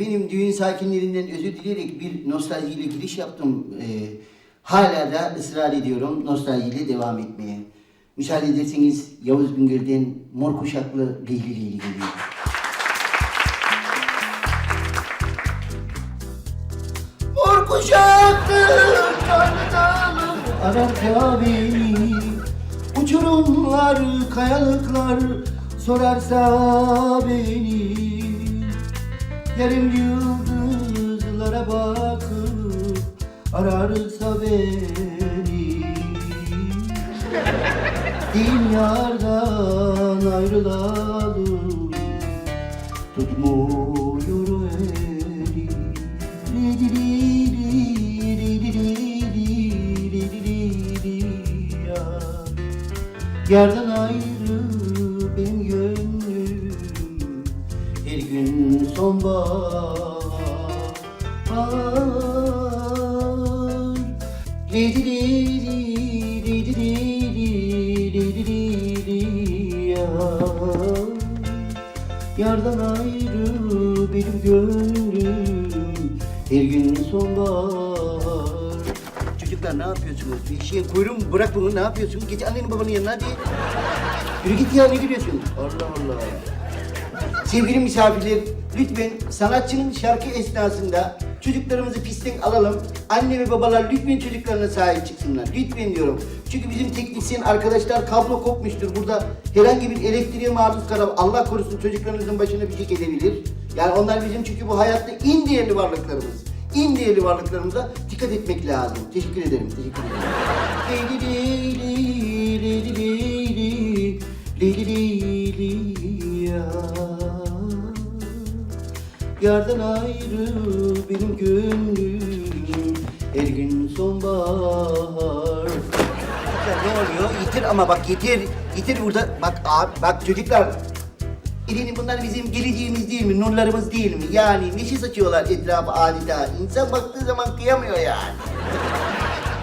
Efendim düğün sakinlerinden özür dileyerek bir nostaljiyle giriş yaptım. Ee, hala da ısrar ediyorum nostaljiyle devam etmeye. Müsaade ederseniz Yavuz Bingöl'den mor kuşaklı Leyli geliyor. Mor kuşaklı ya beni Uçurumlar, kayalıklar sorarsa beni Yarım yıldızlara bakıp ararsa beni Din yardan ayrılalı tutmuyor eli Di. Yardan sonbahar Lidi lidi lidi lidi lidi lidi ya Yardan ayrı benim gönlüm her gün sonbahar Çocuklar ne yapıyorsunuz? Bir şeye kuyruğumu bırak bunu ne yapıyorsun? Gece annenin babanın yanına hadi. Yürü git ya ne gülüyorsun? Allah Allah. Sevgili misafirler, lütfen sanatçının şarkı esnasında çocuklarımızı pistten alalım. Anne ve babalar lütfen çocuklarına sahip çıksınlar. Lütfen diyorum. Çünkü bizim teknisyen arkadaşlar kablo kopmuştur. Burada herhangi bir elektriğe maruz kalıp Allah korusun çocuklarınızın başına bir şey gelebilir. Yani onlar bizim çünkü bu hayatta en değerli varlıklarımız. En değerli varlıklarımıza dikkat etmek lazım. Teşekkür ederim. Teşekkür ederim. Yardan ayrı benim gönlüm Her gün sonbahar Ya ne oluyor? Yitir ama bak yitir. Yitir burada. Bak abi bak çocuklar. İlini bunlar bizim geleceğimiz değil mi? Nurlarımız değil mi? Yani neşe saçıyorlar etrafa adeta. İnsan baktığı zaman kıyamıyor yani.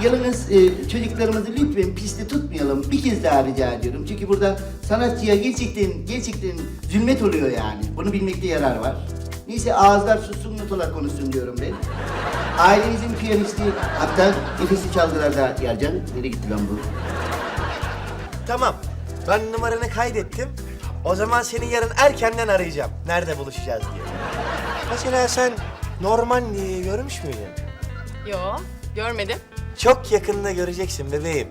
Yalnız e, çocuklarımızı lütfen piste tutmayalım. Bir kez daha rica ediyorum. Çünkü burada sanatçıya gerçekten gerçekten zulmet oluyor yani. Bunu bilmekte yarar var. Neyse ağızlar sussun notalar konuşsun diyorum ben. Ailemizin piyanisti hatta nefesli çalgılarda Yercan. Nereye gitti lan bu? Tamam. Ben numaranı kaydettim. O zaman seni yarın erkenden arayacağım. Nerede buluşacağız diye. Mesela sen Normandi'yi görmüş müydün? Yo, görmedim. Çok yakında göreceksin bebeğim.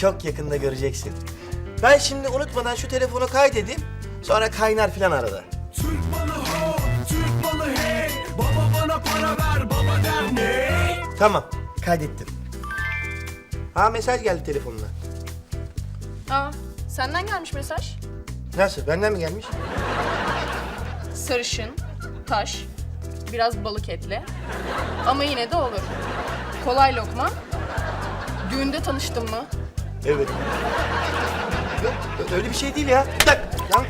Çok yakında göreceksin. Ben şimdi unutmadan şu telefonu kaydedeyim. Sonra kaynar filan arada. Türk Tamam, kaydettim. Ha mesaj geldi telefonuna. Aa, senden gelmiş mesaj. Nasıl? Benden mi gelmiş? Sarışın, taş, biraz balık etli. Ama yine de olur. Kolay lokma. Düğünde tanıştın mı? Evet. Yok, öyle bir şey değil ya. Bir dakika. Lan.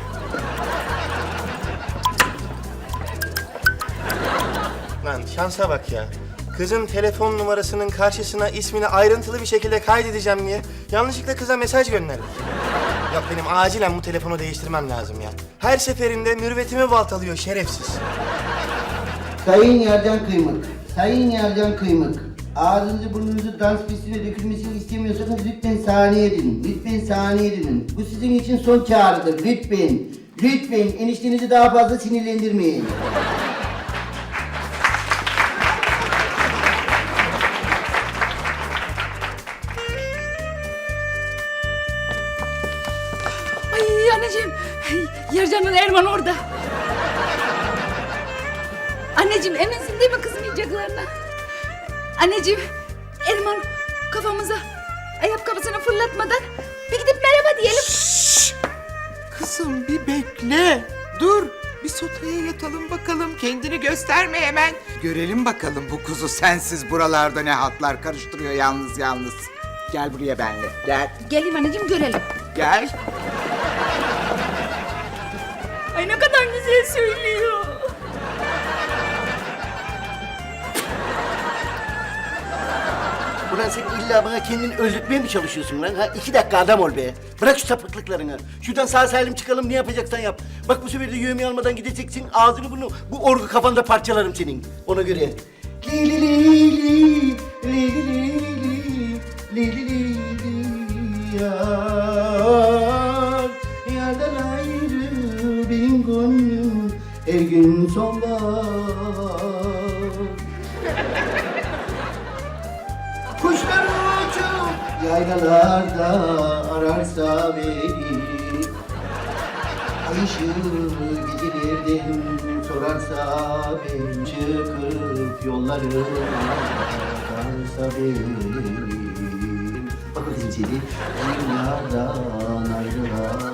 Lan şansa bak ya. Kızın telefon numarasının karşısına ismini ayrıntılı bir şekilde kaydedeceğim diye yanlışlıkla kıza mesaj gönderdik. Yok benim acilen bu telefonu değiştirmem lazım ya. Her seferinde mürvetimi baltalıyor şerefsiz. Sayın Yercan Kıymık, Sayın Yercan Kıymık. Ağzınızı burnunuzu dans pistine dökülmesini istemiyorsanız lütfen saniye edin. Lütfen saniye edin. Bu sizin için son çağrıdır. Lütfen. Lütfen eniştenizi daha fazla sinirlendirmeyin. Bakalım bu kuzu sensiz buralarda ne hatlar karıştırıyor yalnız yalnız. Gel buraya benimle. Gel. Geleyim anneciğim görelim. Gel. Ay ne kadar güzel söylüyor. Ulan sen illa bana kendini öldürtmeye mi çalışıyorsun lan? Ha? İki dakika adam ol be. Bırak şu sapıklıklarını. Şuradan sağ salim çıkalım ne yapacaksan yap. Bak bu sefer de yövmeyi almadan gideceksin. Ağzını bunu bu orgu kafanda parçalarım senin. Ona göre. Li li ayrı benim gönlüm her gün sonbahar sarhoşum Yaylalarda ararsa beni. Işığımı gidilirdim sorarsa beni. Çıkıp yolları ararsa beni. Bakın zinciri Yaylalardan ayrılan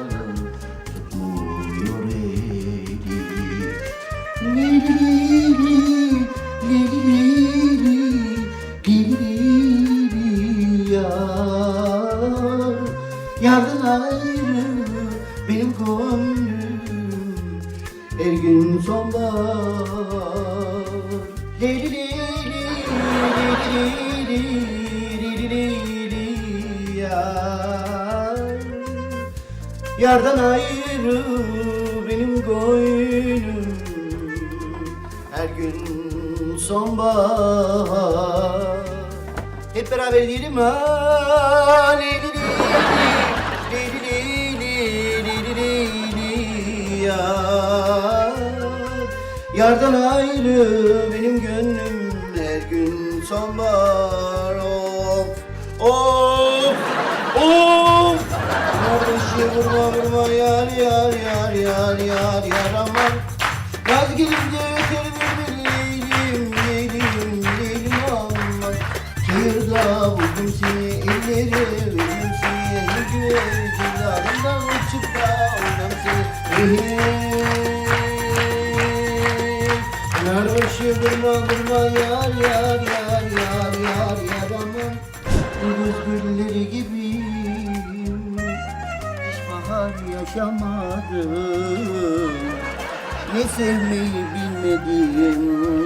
Yardan ayrı benim koynum Her gün sonbahar Hep beraber diyelim ha Leyli leyli leyli leyli leyli Yardan ayrı benim gönlüm her gün sonbahar Of of of Kardeşi vurma vurma yar yar yar yar yar yar aman Yaz gelince öter bir leylim leylim leylim aman Kıyırda buldum seni elleri verdim seni Güver cüzdanından uçup da oynam seni. Yar başı vurma vurma yar yar yar yar yar aman Güz gülleri gibiyim Bahar yaşamadım Ne sevmeyi bilmedim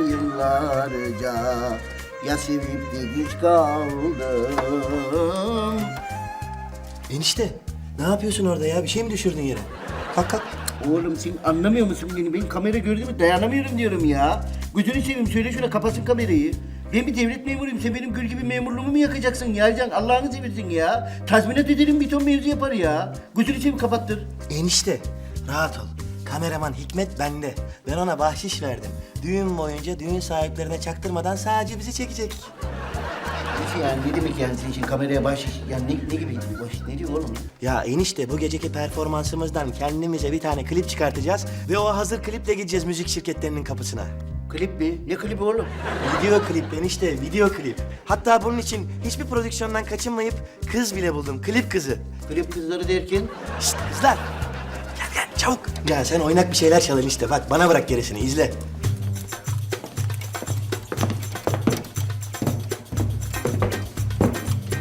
yıllarca Ya sevip de güç kaldım Enişte ne yapıyorsun orada ya? Bir şey mi düşürdün yere? Kalk kalk. Oğlum sen anlamıyor musun beni? Ben kamera gördüm mü dayanamıyorum diyorum ya. Gözünü seveyim söyle şuna kapatsın kamerayı. Ben bir devlet memuruyum. Sen benim gül gibi memurluğumu mu yakacaksın Yarcan? Allah'ını seversin ya. Tazminat edelim bir ton mevzu yapar ya. Gözünü seveyim kapattır. Enişte rahat ol. Kameraman Hikmet bende. Ben ona bahşiş verdim. Düğün boyunca düğün sahiplerine çaktırmadan sadece bizi çekecek. Nasıl yani? Ne demek yani sen şimdi kameraya baş... Yani ne, ne gibi? Baş, ne diyor oğlum? Ya enişte bu geceki performansımızdan kendimize bir tane klip çıkartacağız ve o hazır kliple gideceğiz müzik şirketlerinin kapısına. Klip mi? Ne klibi oğlum? Video klip enişte, video klip. Hatta bunun için hiçbir prodüksiyondan kaçınmayıp kız bile buldum, klip kızı. Klip kızları derken... Şşt kızlar. Gel gel çabuk. Ya sen oynak bir şeyler çalın işte. Bak bana bırak gerisini izle.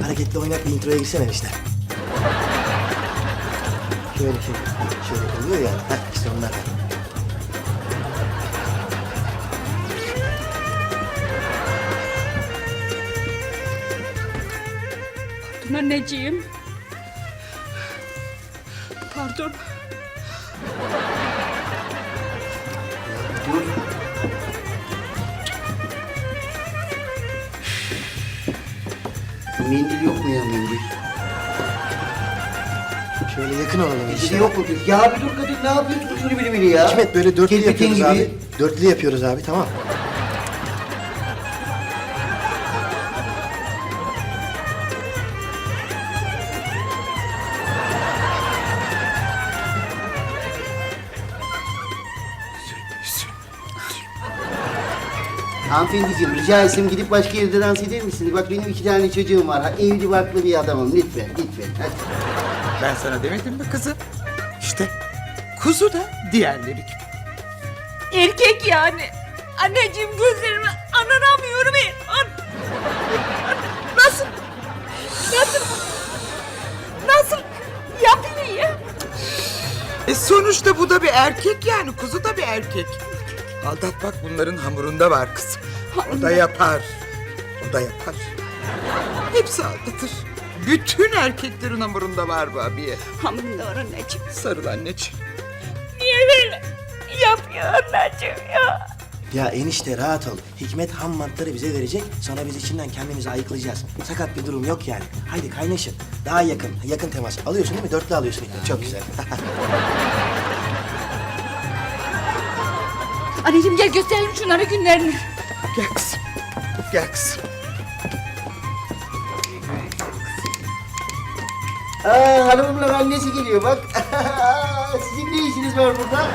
Hareketli oynak bir introya girsene işte. Şöyle şöyle, şöyle oluyor ya. Heh işte onlar. Pardon anneciğim. Pardon. Dur. Mendil yok mu ya mendil? Şöyle yakın olalım Mendil işte. yok mu? Ya bir dur kadın ne yapıyorsun? Şunu biri biri ya. Hikmet böyle dörtlü Kelpetin yapıyoruz gibi. abi. Dörtlü yapıyoruz abi tamam. Hanımefendiciğim rica etsem gidip başka yerde dans eder misiniz? Bak benim iki tane çocuğum var. Ha, evli barklı bir adamım. Lütfen, lütfen. Hadi. Ben sana demedim mi kızım? İşte kuzu da diğerleri gibi. Erkek yani. Anneciğim gözlerime anlamıyorum. An nasıl? Nasıl? Nasıl yapıyor? E sonuçta bu da bir erkek yani kuzu da bir erkek. Aldatmak bunların hamurunda var kızım. O da yapar. O da yapar. Hepsi aldatır. Bütün erkeklerin hamurunda var bu abiye. Hamurunda var anneciğim. Sarıl anneciğim. Niye böyle yapıyor anneciğim ya? Ya enişte rahat ol. Hikmet ham maddeleri bize verecek. Sonra biz içinden kendimizi ayıklayacağız. Sakat bir durum yok yani. Haydi kaynaşın. Daha yakın. Yakın temas. Alıyorsun değil mi? Dörtlü alıyorsun Hikmet. Çok güzel. Anneciğim gel gösterelim şunlara günlerini. Gel kızım. Gel kızım. Aa, hanımımla annesi geliyor bak. Sizin ne işiniz var burada?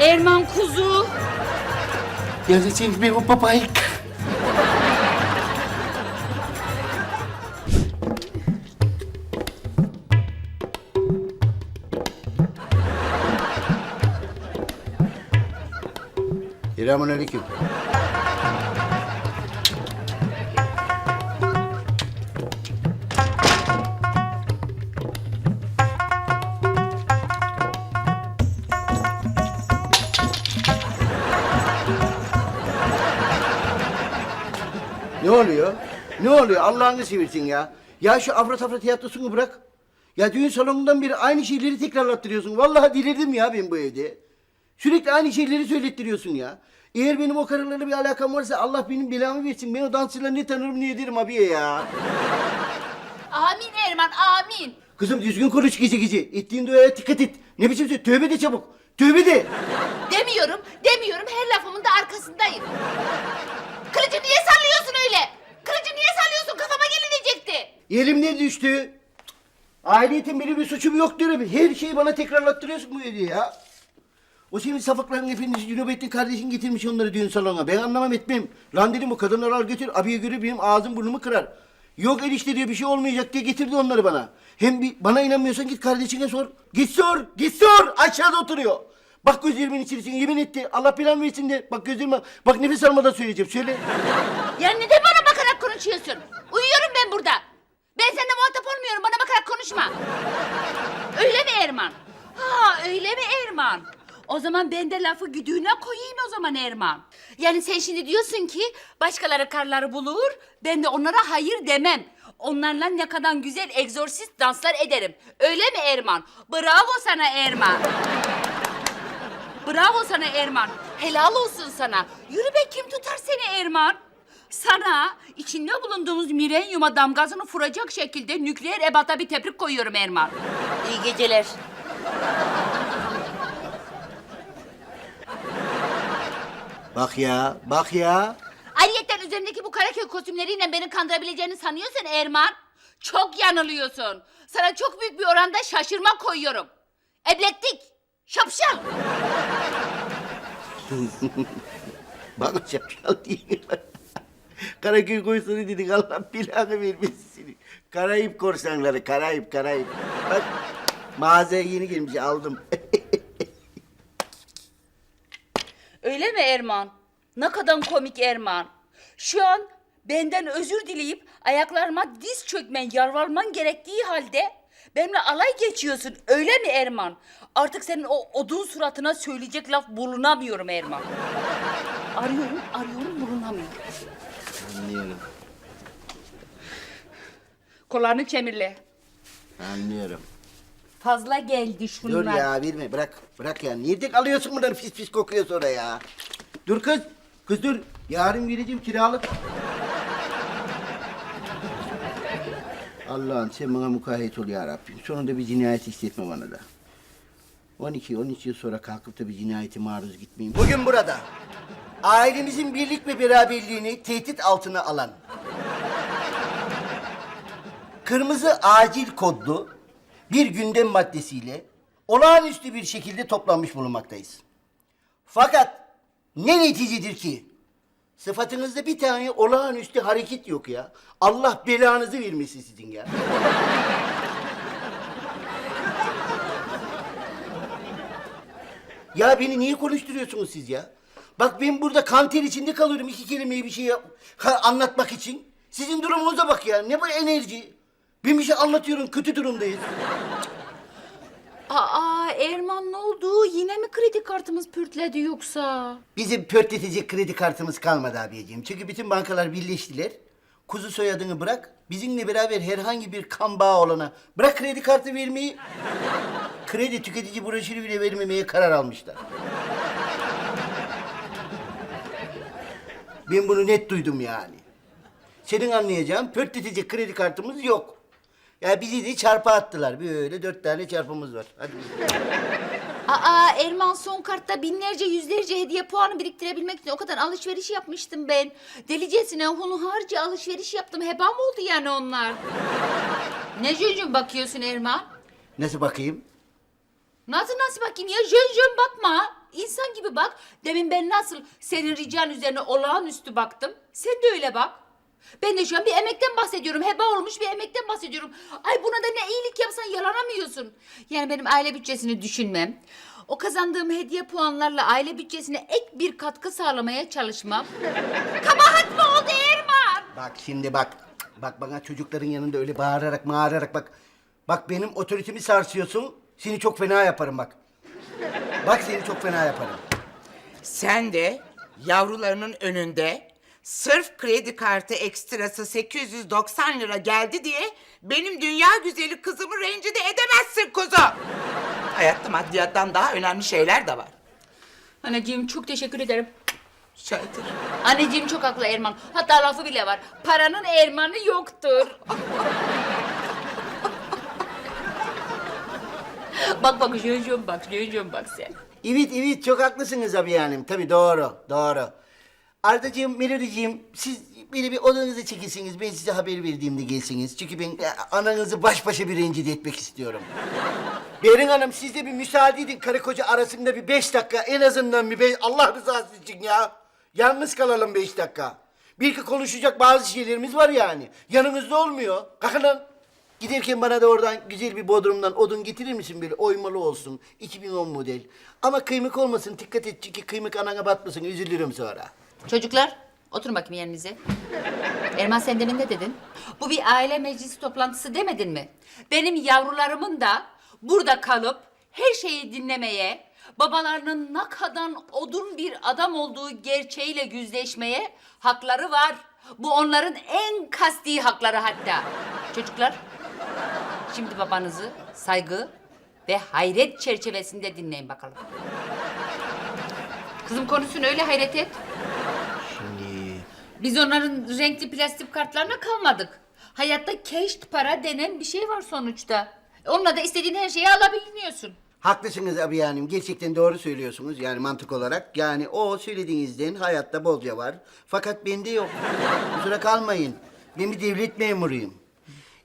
Erman kuzu. Yazıcı bir o papayık. Selamun aleyküm. Ne oluyor? Ne oluyor? Allah'ını seversin ya. Ya şu afra tafra tiyatrosunu bırak. Ya düğün salonundan beri aynı şeyleri tekrarlattırıyorsun. Vallahi delirdim ya ben bu evde. Sürekli aynı şeyleri söylettiriyorsun ya. Eğer benim o karılarla bir alakam varsa Allah benim belamı versin. Ben o dansçıları ne tanırım ne ederim abiye ya. Amin Erman amin. Kızım düzgün konuş gece gece. Ettiğin duaya dikkat et. Ne biçim söyle? Tövbe de çabuk. Tövbe de. Demiyorum, demiyorum. Her lafımın da arkasındayım. Kılıcı niye sallıyorsun öyle? Kılıcı niye sallıyorsun? Kafama gelinecekti. Elimden düştü. Ayrıyeten benim bir suçum yok diyorum. Her şeyi bana tekrarlattırıyorsun bu ya. O senin sapıkların efendisi Cünubettin kardeşin getirmiş onları düğün salonuna. Ben anlamam etmem. Lan dedim o kadınları al götür. Abiye göre benim ağzım burnumu kırar. Yok enişte diyor bir şey olmayacak diye getirdi onları bana. Hem bir, bana inanmıyorsan git kardeşine sor. Git sor, git sor. Aşağıda oturuyor. Bak gözlerimin içerisine yemin etti. Allah belamı versin de. Bak gözlerime, bak nefes almadan söyleyeceğim. Söyle. Ya neden bana bakarak konuşuyorsun? Uyuyorum ben burada. Ben seninle muhatap olmuyorum. Bana bakarak konuşma. Öyle mi Erman? Ha öyle mi Erman? O zaman ben de lafı güdüğüne koyayım o zaman Erman. Yani sen şimdi diyorsun ki başkaları karları bulur, ben de onlara hayır demem. Onlarla ne kadar güzel egzorsist danslar ederim. Öyle mi Erman? Bravo sana Erman. Bravo sana Erman. Helal olsun sana. Yürü be kim tutar seni Erman? Sana içinde bulunduğumuz milenyuma damgasını vuracak şekilde nükleer ebata bir tebrik koyuyorum Erman. İyi geceler. Bak ya, bak ya. Ayrıca üzerindeki bu Karaköy kostümleriyle beni kandırabileceğini sanıyorsun Erman. Çok yanılıyorsun. Sana çok büyük bir oranda şaşırma koyuyorum. Eblektik. Şapşal. Bana şapşal değil. Karaköy koysunu dedik Allah belanı vermesin. Karayip korsanları, Karayip, Karayip. Bak mağazaya yeni gelmiş aldım. Öyle mi Erman? Ne kadar komik Erman. Şu an benden özür dileyip ayaklarıma diz çökmen, yalvarman gerektiği halde benimle alay geçiyorsun. Öyle mi Erman? Artık senin o odun suratına söyleyecek laf bulunamıyorum Erman. Arıyorum, arıyorum bulunamıyorum. Anlıyorum, Kollarını çemirle. anlıyorum. Fazla geldi şunlar. Dur ya verme bırak, bırak ya. Nerede alıyorsun bunları pis pis kokuyor sonra ya. Dur kız, kız dur. Yarın vereceğim kiralık. Allah'ım sen bana mukayyet ol ya Rabbim. Sonunda bir cinayet hissetme bana da. 12-13 yıl sonra kalkıp da bir cinayete maruz gitmeyeyim. Bugün burada ailemizin birlik ve beraberliğini tehdit altına alan kırmızı acil kodlu bir gündem maddesiyle olağanüstü bir şekilde toplanmış bulunmaktayız. Fakat ne neticedir ki sıfatınızda bir tane olağanüstü hareket yok ya. Allah belanızı vermesin sizin ya. Ya beni niye konuşturuyorsunuz siz ya? Bak ben burada kanter içinde kalıyorum iki kelimeyi bir şey yap- ha, anlatmak için. Sizin durumunuza bak ya. Ne bu enerji? Ben bir şey anlatıyorum kötü durumdayız. Aa Erman ne oldu? Yine mi kredi kartımız pürtledi yoksa? Bizim pörtletecek kredi kartımız kalmadı abiciğim. Çünkü bütün bankalar birleştiler. kuzu soyadını bırak. Bizimle beraber herhangi bir kan bağı olana bırak kredi kartı vermeyi. Kredi tüketici broşürü bile vermemeye karar almışlar. Ben bunu net duydum yani. Senin anlayacağın pörtletecek kredi kartımız yok. Ya bizi de çarpı attılar. Böyle dört tane çarpımız var. Hadi. Aa Erman son kartta binlerce yüzlerce hediye puanı biriktirebilmek için o kadar alışveriş yapmıştım ben. Delicesine hunharca alışveriş yaptım. Heba mı oldu yani onlar? ne cüncün bakıyorsun Erman? Nasıl bakayım? Nasıl nasıl bakayım ya? Jön jön bakma. İnsan gibi bak. Demin ben nasıl senin rican üzerine olağanüstü baktım. Sen de öyle bak. Ben de şu an bir emekten bahsediyorum. Heba olmuş bir emekten bahsediyorum. Ay buna da ne iyilik yapsan yalanamıyorsun. Yani benim aile bütçesini düşünmem. O kazandığım hediye puanlarla aile bütçesine ek bir katkı sağlamaya çalışmam. Kabahat mı oldu Erman? Bak şimdi bak. Bak bana çocukların yanında öyle bağırarak mağırarak bak. Bak benim otoritemi sarsıyorsun. Seni çok fena yaparım bak. Bak seni çok fena yaparım. Sen de yavrularının önünde sırf kredi kartı ekstrası 890 lira geldi diye benim dünya güzeli kızımı rencide edemezsin kuzu. Hayatta maddiyattan daha önemli şeyler de var. Anneciğim çok teşekkür ederim. Şahidir. Anneciğim çok haklı Erman. Hatta lafı bile var. Paranın Erman'ı yoktur. bak bak jön bak jön bak sen. Evet evet çok haklısınız abi yani. Tabii doğru doğru. Ardacığım, Melodiciğim siz beni bir odanıza çekilsiniz. Ben size haber verdiğimde gelsiniz. Çünkü ben e, ananızı baş başa bir rencide etmek istiyorum. Berin Hanım siz de bir müsaade edin. Karı koca arasında bir beş dakika en azından bir beş... Allah rızası için ya. Yalnız kalalım beş dakika. Bir iki konuşacak bazı şeylerimiz var yani. Yanınızda olmuyor. Kalkın lan. Giderken bana da oradan güzel bir bodrumdan odun getirir misin böyle oymalı olsun. 2010 model. Ama kıymık olmasın dikkat et çünkü kıymık anana batmasın üzülürüm sonra. Çocuklar oturun bakayım yerinize. Erman sen demin ne dedin? Bu bir aile meclisi toplantısı demedin mi? Benim yavrularımın da burada kalıp her şeyi dinlemeye, babalarının ne kadar odun bir adam olduğu gerçeğiyle yüzleşmeye hakları var. Bu onların en kasti hakları hatta. Çocuklar, şimdi babanızı saygı ve hayret çerçevesinde dinleyin bakalım. Kızım konusunu öyle hayret et. Biz onların renkli plastik kartlarına kalmadık. Hayatta cash para denen bir şey var sonuçta. Onunla da istediğin her şeyi alabiliyorsun. haklısınız abi yani gerçekten doğru söylüyorsunuz yani mantık olarak. Yani o söylediğinizden hayatta bolca var. Fakat bende yok. Kusura kalmayın. Ben bir devlet memuruyum.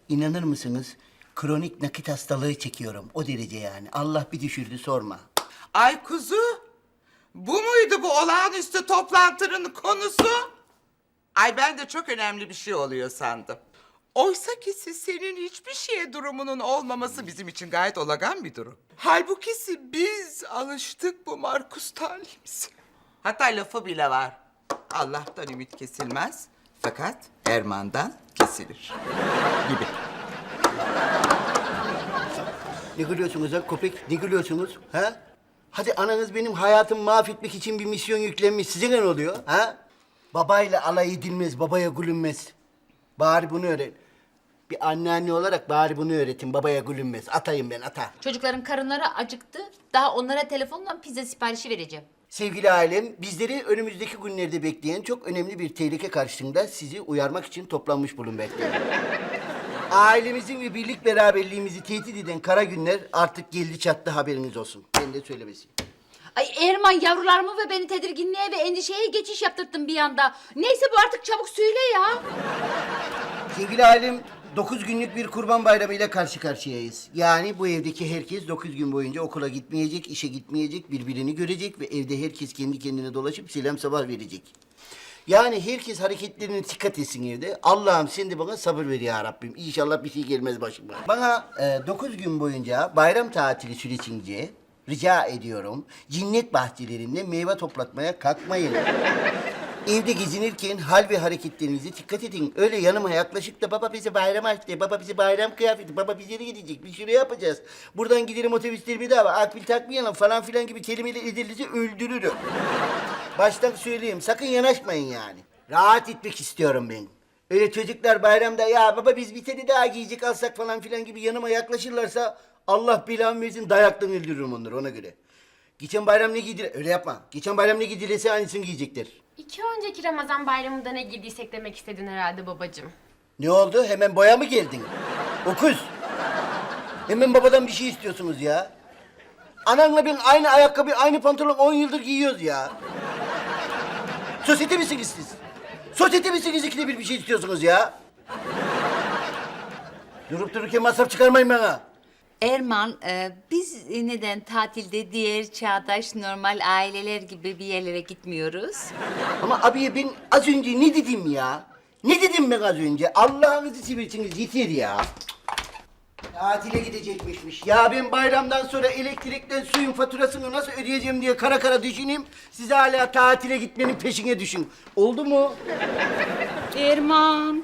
İnanır mısınız? Kronik nakit hastalığı çekiyorum. O derece yani. Allah bir düşürdü sorma. Ay kuzu, bu muydu bu olağanüstü toplantının konusu? Ay ben de çok önemli bir şey oluyor sandım. Oysa ki siz senin hiçbir şeye durumunun olmaması bizim için gayet olagan bir durum. Halbuki biz alıştık bu Markus talihimize. Hatta lafı bile var. Allah'tan ümit kesilmez fakat Erman'dan kesilir gibi. Ne gülüyorsunuz ha köpek? Ne gülüyorsunuz ha? Hadi ananız benim hayatımı mahvetmek için bir misyon yüklenmiş. Size ne oluyor ha? Babayla alay edilmez, babaya gülünmez. Bari bunu öğren. Bir anneanne olarak bari bunu öğretin. Babaya gülünmez. Atayım ben ata. Çocukların karınları acıktı. Daha onlara telefonla pizza siparişi vereceğim. Sevgili ailem, bizleri önümüzdeki günlerde bekleyen çok önemli bir tehlike karşısında sizi uyarmak için toplanmış bulunmaktayım. Ailemizin ve birlik beraberliğimizi tehdit eden kara günler artık geldi çattı haberiniz olsun. Ben de söylemesi. Ay Erman yavrularımı ve beni tedirginliğe ve endişeye geçiş yaptırttın bir anda. Neyse bu artık çabuk söyle ya. Sevgili ailem, 9 günlük bir kurban bayramı ile karşı karşıyayız. Yani bu evdeki herkes 9 gün boyunca okula gitmeyecek, işe gitmeyecek, birbirini görecek ve evde herkes kendi kendine dolaşıp selam sabah verecek. Yani herkes hareketlerine dikkat etsin evde. Allah'ım sen de bana sabır ver ya Rabbim. İnşallah bir şey gelmez başıma. Bana 9 gün boyunca bayram tatili sürecince rica ediyorum. Cinnet bahçelerinde meyve toplatmaya kalkmayın. Evde gezinirken hal ve hareketlerinize dikkat edin. Öyle yanıma yaklaşıp da baba bize bayram açtı, baba bize bayram kıyafeti, baba biz yere gidecek, bir şuraya yapacağız. Buradan gidelim otobüsler bedava, akbil takmayalım falan filan gibi kelimeyle edilirse öldürürüm. Baştan söyleyeyim, sakın yanaşmayın yani. Rahat etmek istiyorum ben. Öyle çocuklar bayramda ya baba biz bir tane daha giyecek alsak falan filan gibi yanıma yaklaşırlarsa Allah belamı versin dayaktan öldürürüm onları ona göre. Geçen bayram ne giydiler? Öyle yapma. Geçen bayram ne giydilerse aynısını giyecekler. İki önceki Ramazan bayramında ne giydiysek demek istedin herhalde babacığım. Ne oldu? Hemen boya mı geldin? Okuz. Hemen babadan bir şey istiyorsunuz ya. Ananla ben aynı ayakkabı, aynı pantolon 10 yıldır giyiyoruz ya. Sosyete misiniz siz? Sosyete misiniz ikide bir bir şey istiyorsunuz ya? Durup dururken masraf çıkarmayın bana. Erman, e, biz neden tatilde diğer çağdaş normal aileler gibi bir yerlere gitmiyoruz? Ama abiye ben az önce ne dedim ya? Ne dedim ben az önce? Allah'ınızı seversiniz yeter ya. Tatile gidecekmişmiş. Ya ben bayramdan sonra elektrikten suyun faturasını nasıl ödeyeceğim diye kara kara düşüneyim. Siz hala tatile gitmenin peşine düşün. Oldu mu? Erman.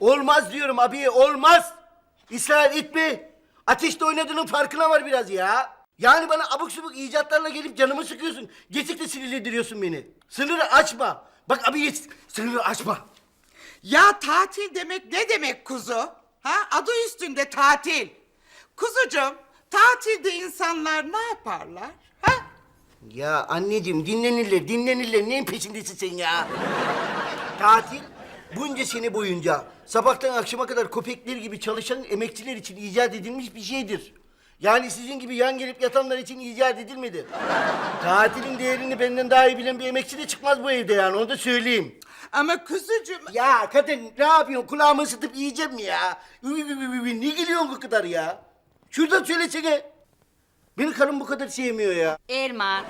Olmaz diyorum abiye olmaz. İsrail etme. Ateşte oynadığının farkına var biraz ya. Yani bana abuk subuk icatlarla gelip canımı sıkıyorsun. Gerçekten sinirlendiriyorsun beni. Sınırı açma. Bak abiye sınırı açma. Ya tatil demek ne demek kuzu? Ha adı üstünde tatil. Kuzucuğum tatilde insanlar ne yaparlar? Ha? Ya anneciğim dinlenirler, dinlenirler. Neyin peşindesin sen ya? Tatil bunca sene boyunca sabahtan akşama kadar köpekler gibi çalışan emekçiler için icat edilmiş bir şeydir. Yani sizin gibi yan gelip yatanlar için icat edilmedi. Tatilin değerini benden daha iyi bilen bir emekçi de çıkmaz bu evde yani onu da söyleyeyim. Ama kuzucuğum Ya kadın ne yapıyorsun? Kulağımı ısıtıp yiyeceğim mi ya? Ü, ü, ü, ü, ü, Ne gülüyorsun bu kadar ya? Şuradan söylesene. Beni karım bu kadar sevmiyor ya. Erman.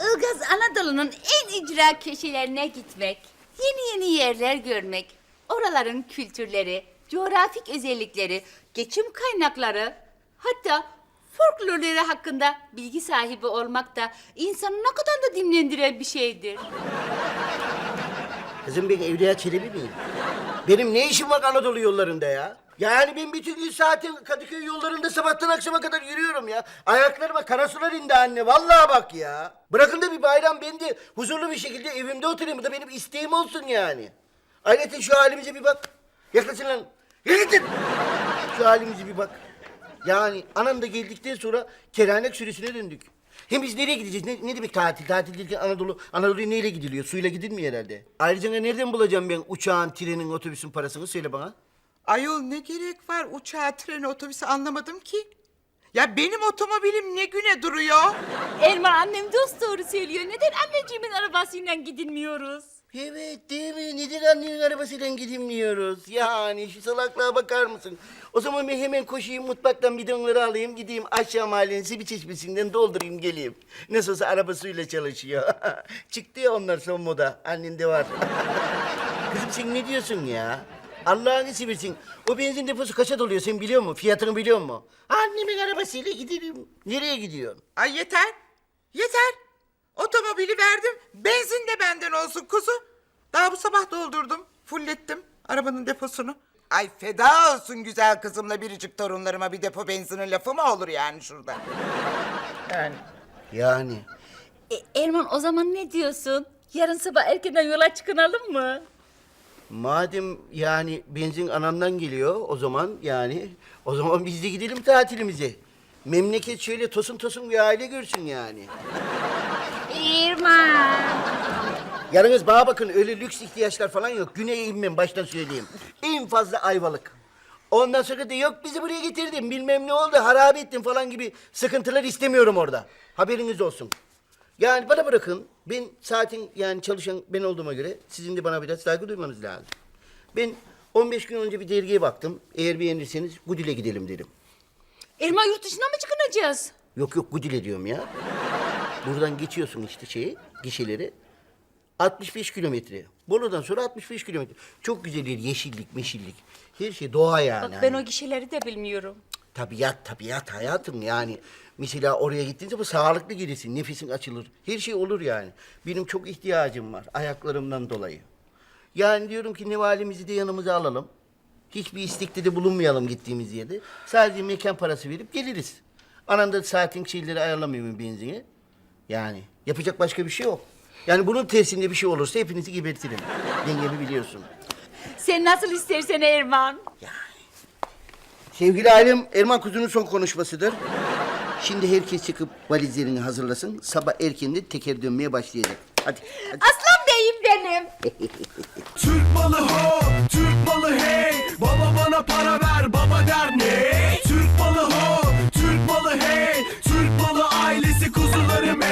Ilgaz Anadolu'nun en icra köşelerine gitmek, yeni yeni yerler görmek, oraların kültürleri, coğrafik özellikleri, geçim kaynakları, hatta folklorları hakkında bilgi sahibi olmak da insanı ne kadar da dinlendiren bir şeydir. Kızım ben Evliya Çelebi miyim? Benim ne işim var Anadolu yollarında ya? Yani ben bütün gün zaten Kadıköy yollarında sabahtan akşama kadar yürüyorum ya. Ayaklarıma kara sular indi anne. Vallahi bak ya. Bırakın da bir bayram ben de huzurlu bir şekilde evimde oturayım. Bu da benim isteğim olsun yani. Ayrıca şu halimize bir bak. Yaklaşın lan. Yaklaşın. Şu halimize bir bak. Yani anam da geldikten sonra keranek sürüsüne döndük. Hem biz nereye gideceğiz? Ne, ne demek tatil? Tatil derken Anadolu, Anadolu'ya neyle gidiliyor? Suyla gidilmiyor herhalde. Ayrıca nereden bulacağım ben uçağın, trenin, otobüsün parasını? Söyle bana. Ayol ne gerek var uçağa, trene, otobüse anlamadım ki. Ya benim otomobilim ne güne duruyor? Erman annem dost doğru söylüyor. Neden anneciğimin arabasıyla gidilmiyoruz? Evet değil mi? Neden annenin arabasıyla gidilmiyoruz? Yani şu salaklığa bakar mısın? O zaman ben hemen koşayım mutfaktan bidonları alayım gideyim aşağı mahallenin bir çeşmesinden doldurayım geleyim. Nasıl olsa araba suyla çalışıyor. Çıktı ya onlar son moda. Annende var. Kızım sen ne diyorsun ya? Allah'ını seversin. O benzin deposu kaça doluyor sen biliyor musun? Fiyatını biliyor musun? Annemin arabasıyla gidelim. Nereye gidiyorsun? Ay yeter, yeter. Otomobili verdim, benzin de benden olsun kuzu. Daha bu sabah doldurdum, fullettim arabanın deposunu. Ay feda olsun güzel kızımla biricik torunlarıma bir depo benzinin lafı mı olur yani şurada? Yani. Yani. E, Erman o zaman ne diyorsun? Yarın sabah erkenden yola çıkınalım mı? Madem yani benzin anamdan geliyor o zaman yani o zaman biz de gidelim tatilimize. Memleket şöyle tosun tosun bir aile görsün yani. Erman. Yalnız bana bakın öyle lüks ihtiyaçlar falan yok. Güney'e inmem baştan söyleyeyim. En fazla Ayvalık. Ondan sonra da yok bizi buraya getirdin bilmem ne oldu harap ettin falan gibi sıkıntılar istemiyorum orada. Haberiniz olsun. Yani bana bırakın. Ben saatin yani çalışan ben olduğuma göre sizin de bana biraz saygı duymanız lazım. Ben 15 gün önce bir dergiye baktım. Eğer beğenirseniz Gudil'e gidelim dedim. Erman yurt dışına mı çıkınacağız? Yok yok Gudil'e diyorum ya. Buradan geçiyorsun işte şeyi, gişeleri. 65 kilometre. Bolu'dan sonra 65 kilometre. Çok güzel yer, yeşillik, meşillik. Her şey doğa yani. Bak ben hani. o gişeleri de bilmiyorum. Tabiat, tabiat hayatım yani. Mesela oraya gittiğinde bu sağlıklı gelirsin, nefesin açılır. Her şey olur yani. Benim çok ihtiyacım var ayaklarımdan dolayı. Yani diyorum ki Nevalimizi de yanımıza alalım. Hiçbir istekte de bulunmayalım gittiğimiz yerde. Sadece mekan parası verip geliriz. Anam da saatin şeyleri ayarlamıyor mu benzini? Yani yapacak başka bir şey yok. Yani bunun tersinde bir şey olursa hepinizi gebertirim. Yengemi biliyorsun. Sen nasıl istersen Erman. Sevgili ailem Erman Kuzu'nun son konuşmasıdır. Şimdi herkes çıkıp valizlerini hazırlasın. Sabah erkenden teker dönmeye başlayacak. Hadi. hadi. Aslan beyim benim. Türk malı ho, Türk malı hey. Baba bana para ver.